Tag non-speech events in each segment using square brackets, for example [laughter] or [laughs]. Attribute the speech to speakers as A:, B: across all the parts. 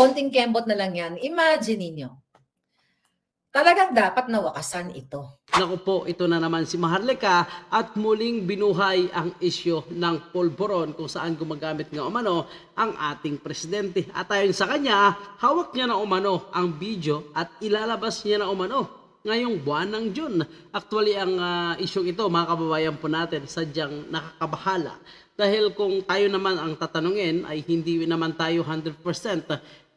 A: konting kembot na lang yan. Imagine ninyo. Talagang dapat nawakasan ito.
B: Naku po, ito na naman si Maharlika at muling binuhay ang isyo ng polboron kung saan gumagamit nga umano ang ating presidente. At ayon sa kanya, hawak niya na umano ang video at ilalabas niya na umano ngayong buwan ng June. Actually, ang ah, isyong ito, mga kababayan po natin, sadyang nakakabahala. Dahil kung tayo naman ang tatanungin, ay hindi naman tayo 100%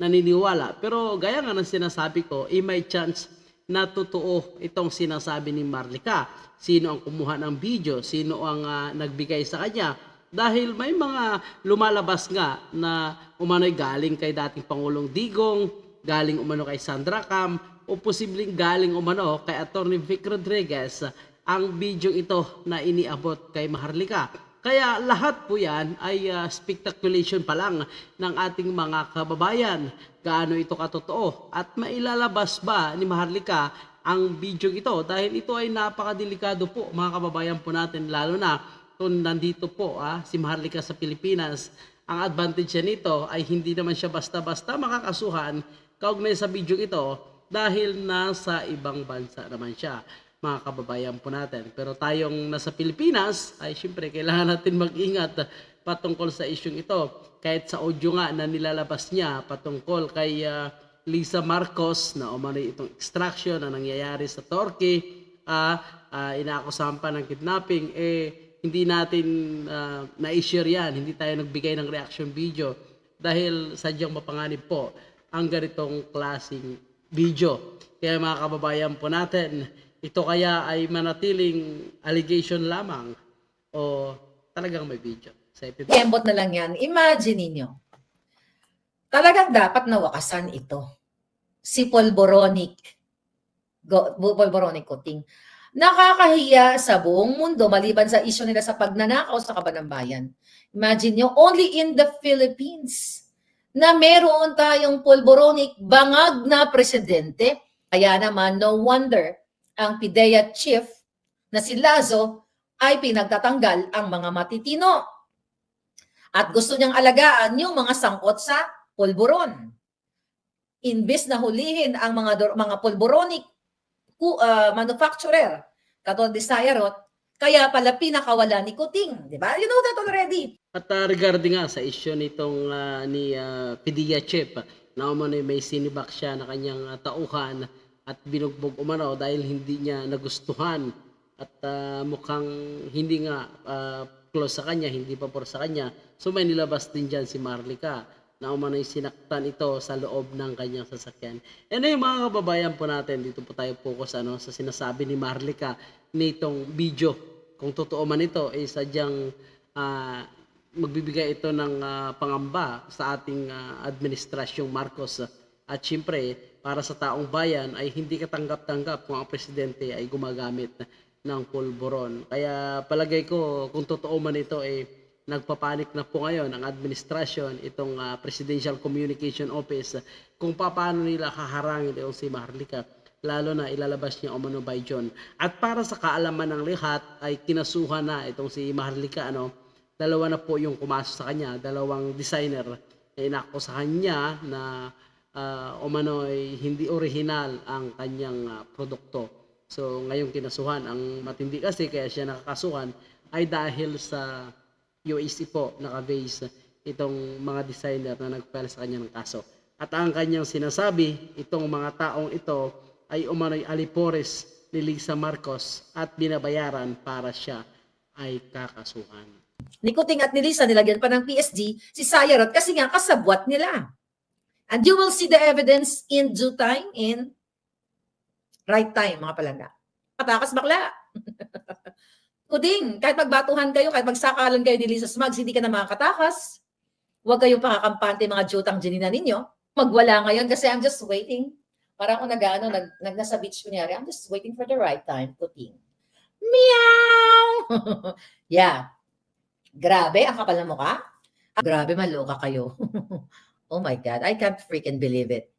B: naniniwala. Pero gaya nga ng sinasabi ko, eh, may chance na totoo itong sinasabi ni Marlica. Sino ang kumuha ng video, sino ang ah, nagbigay sa kanya. Dahil may mga lumalabas nga na umano'y galing kay dating Pangulong Digong, galing umano kay Sandra Cam, o posibleng galing umano kay Atty. Vic Rodriguez ang video ito na iniabot kay Maharlika. Kaya lahat po yan ay ah, speculation pa lang ng ating mga kababayan. Gaano ito katotoo at mailalabas ba ni Maharlika ang video ito dahil ito ay napakadelikado po mga kababayan po natin lalo na kung nandito po ah, si Maharlika sa Pilipinas. Ang advantage niya nito ay hindi naman siya basta-basta makakasuhan kaugnay sa video ito dahil nasa ibang bansa naman siya mga kababayan po natin. Pero tayong nasa Pilipinas, ay syempre kailangan natin mag-ingat patungkol sa isyong ito. Kahit sa audio nga na nilalabas niya patungkol kay ah, Lisa Marcos na umano'y itong extraction na nangyayari sa Turkey, ah ah, inaakusahan pa ng kidnapping, eh hindi natin ah, na-share yan, hindi tayo nagbigay ng reaction video dahil sadyang mapanganib po ang ganitong klasing video. Kaya mga kababayan po natin, ito kaya ay manatiling allegation lamang o talagang may video. Sa ito.
A: Kembot na lang yan. Imagine ninyo. Talagang dapat nawakasan ito. Si Polboronic. Go, Polboronic Kuting. Nakakahiya sa buong mundo maliban sa isyo nila sa pagnanakaw sa kabanang bayan. Imagine nyo, only in the Philippines na meron tayong Polboronic bangag na presidente. Kaya naman, no wonder ang PIDEA chief na si Lazo ay pinagtatanggal ang mga matitino at gusto niyang alagaan yung mga sangkot sa pulburon. Imbis na hulihin ang mga mga pulburonic ku, uh, manufacturer, katulad ni Sayarot, kaya pala pinakawala ni Kuting. Di ba? You know that already.
B: At ah, regarding nga sa issue nitong ah, ni uh, Pidia Chip, na umano may sinibak siya na kanyang ah, tauhan at binugbog umano dahil hindi niya nagustuhan at ah, mukhang hindi nga ah, close sa kanya, hindi pa por sa kanya. So may nilabas din dyan si Marlica na umano'y sinaktan ito sa loob ng kanyang sasakyan. And yung mga kababayan po natin, dito po tayo focus ano, sa sinasabi ni Marlica nitong video. Kung totoo man ito, ay sadyang ah, magbibigay ito ng ah, pangamba sa ating ah, administrasyong Marcos. At syempre, para sa taong bayan ay hindi katanggap-tanggap kung ang presidente ay gumagamit ng pulburon. Kaya palagay ko, kung totoo man ito, eh, nagpapanik na po ngayon ang administrasyon, itong ah, Presidential Communication Office, kung paano nila haharangin itong si Maharlika lalo na ilalabas niya umano by John. At para sa kaalaman ng lahat ay kinasuhan na itong si Maharlika ano, dalawa na po yung kumasok sa kanya, dalawang designer na inakusahan niya na uh, umano ay hindi original ang kanyang ah, produkto. So ngayong kinasuhan, ang matindi kasi kaya siya nakakasuhan ay dahil sa UAC po naka-base itong mga designer na nag-file sa kanya ng kaso. At ang kanyang sinasabi, itong mga taong ito ay umano'y alipores ni Lisa Marcos at binabayaran para siya ay kakasuhan.
A: Ni Kuting at ni Lisa nilagyan pa ng PSG si Sayarot kasi nga kasabwat nila. And you will see the evidence in due time, in right time, mga palangga. Patakas bakla. [laughs] Kuding, kahit magbatuhan kayo, kahit magsakalan kayo ni Lisa Smugs, hindi ka na makakatakas. Huwag kayong pakakampante mga jutang ginina ninyo. Magwala ngayon kasi I'm just waiting. Parang ako nag-ano, nag, nag nasa beach kunyari, I'm just waiting for the right time, kuting. Meow! [laughs] yeah. Grabe, ang kapal ng mukha. Grabe, maloka kayo. [laughs] oh my God, I can't freaking believe it.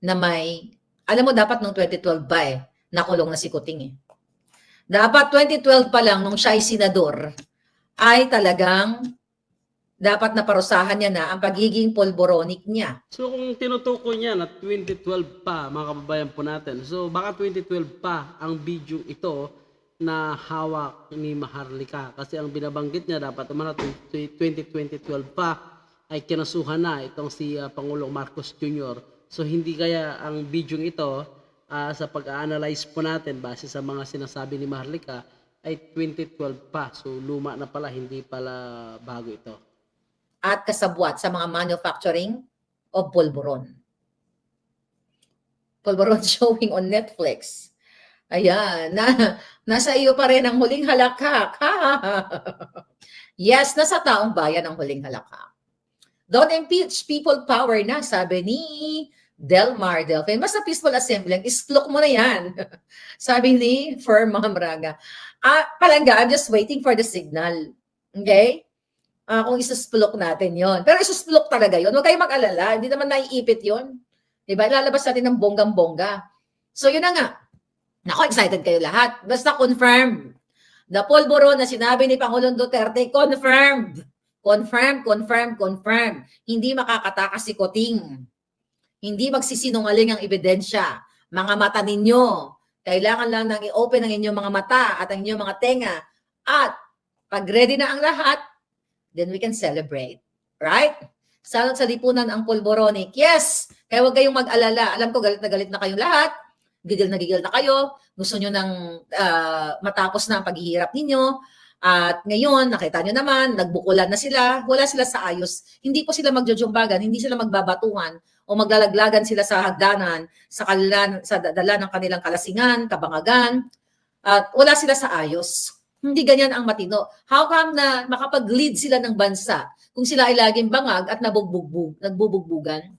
A: Na may, alam mo dapat nung 2012 ba eh, nakulong na si Kuting eh. Dapat 2012 pa lang nung siya ay senador, ay talagang dapat naparusahan niya na ang pagiging polboronic niya.
B: So kung tinutukoy niya na 2012 pa, mga kababayan po natin, so baka 2012 pa ang video ito na hawak ni Maharlika. Kasi ang binabanggit niya dapat umano 2012 pa ay kinasuhan na itong si ah, Pangulong Marcos Jr. So hindi kaya ang video ito ah, sa pag-analyze po natin base sa mga sinasabi ni Maharlika ay 2012 pa. So luma na pala, hindi pala bago ito.
A: At kasabwat sa mga manufacturing of polvoron. Polvoron [laughs] showing on Netflix. Ayan, na, nasa iyo pa rin ang huling halakhak. [laughs] yes, nasa taong bayan ang huling halakhak. Don't impeach people power na, sabi ni Delmar Delphin. Basta peaceful assembly, isplok mo na yan. [laughs] sabi ni Firm Mamraga. Ah, palangga, I'm just waiting for the signal. Okay? Ah, kung isusplok natin yon. Pero isusplok talaga yon. Huwag kayong mag-alala. Hindi naman naiipit yon. Diba? Ilalabas natin ng bonggang-bongga. So, yun na nga. Nako, excited kayo lahat. Basta confirm. The polvoron na sinabi ni Pangulong Duterte, confirmed. Confirm, confirm, confirm. Hindi makakatakas si Koting. Hindi magsisinungaling ang ebidensya. Mga mata ninyo. Kailangan lang nang i-open ang inyong mga mata at ang inyong mga tenga. At pag ready na ang lahat, then we can celebrate. Right? Salot sa lipunan ang polboronic. Yes! Kaya huwag kayong mag-alala. Alam ko galit na galit na kayong lahat. Gigil na gigil na kayo. Gusto nyo nang ah, matapos na ang paghihirap ninyo. At ngayon, nakita nyo naman, nagbukulan na sila. Wala sila sa ayos. Hindi po sila magjojumbagan. Hindi sila magbabatuhan o maglalaglagan sila sa hagdanan sa kanilang, sa dala ng kanilang kalasingan, kabangagan. At wala sila sa ayos. Hindi ganyan ang matino. How come na makapag-lead sila ng bansa kung sila ay laging bangag at nabubugbog, nagbubugbugan?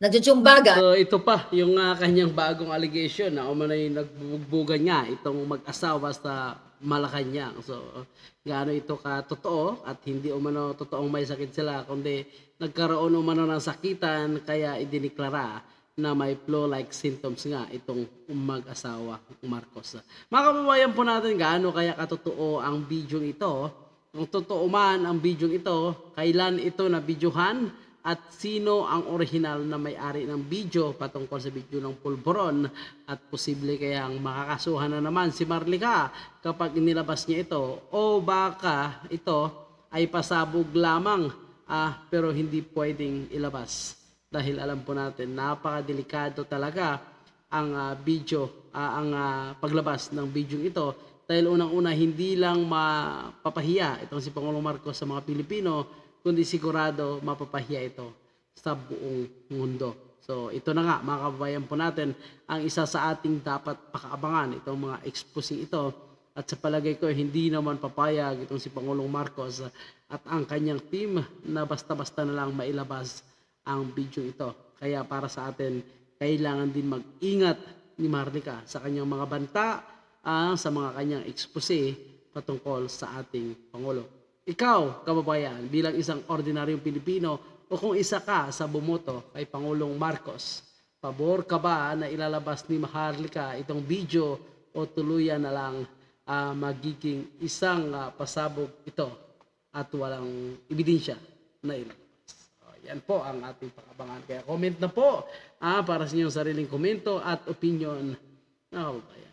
A: Nagjujumbagan.
B: So ito pa yung ah, kanyang bagong allegation na umano'y nagbubugbugan nga itong mag-asawa sa Malacanang. So gaano ito ka totoo at hindi umano totoong may sakit sila kundi nagkaroon umano ng sakitan kaya idiniklara na may flu-like symptoms nga itong mag-asawa Marcos. Mga kababayan po natin gaano kaya katotoo ang video ito kung totoo man ang video ito, kailan ito na videohan at sino ang original na may-ari ng video patungkol sa video ng pulboron at posible kayang makakasuhan na naman si Marlica kapag inilabas niya ito? O baka ito ay pasabog lamang ah, pero hindi pwedeng ilabas? Dahil alam po natin napakadelikado talaga ang ah, video, ah, ang ah, paglabas ng video ito. Dahil unang-una hindi lang mapapahiya itong si Pangulong Marcos sa mga Pilipino, kundi sigurado mapapahiya ito sa buong mundo. So ito na nga mga kababayan po natin ang isa sa ating dapat pakaabangan itong mga exposing ito at sa palagay ko hindi naman papayag itong si Pangulong Marcos at ang kanyang team na basta-basta na lang mailabas ang video ito. Kaya para sa atin, kailangan din mag-ingat ni Marlica sa kanyang mga banta, ah, sa mga kanyang expose patungkol sa ating Pangulo. Ikaw, kababayan, bilang isang ordinaryong Pilipino o kung isa ka sa bumoto kay Pangulong Marcos, pabor ka ba na ilalabas ni Maharlika itong video o tuluyan na lang ah, magiging isang ah, pasabog ito at walang ebidensya na ilabas. Oh, yan po ang ating pakabangan. Kaya comment na po ah, para sa inyong sariling komento at opinion na kababayan.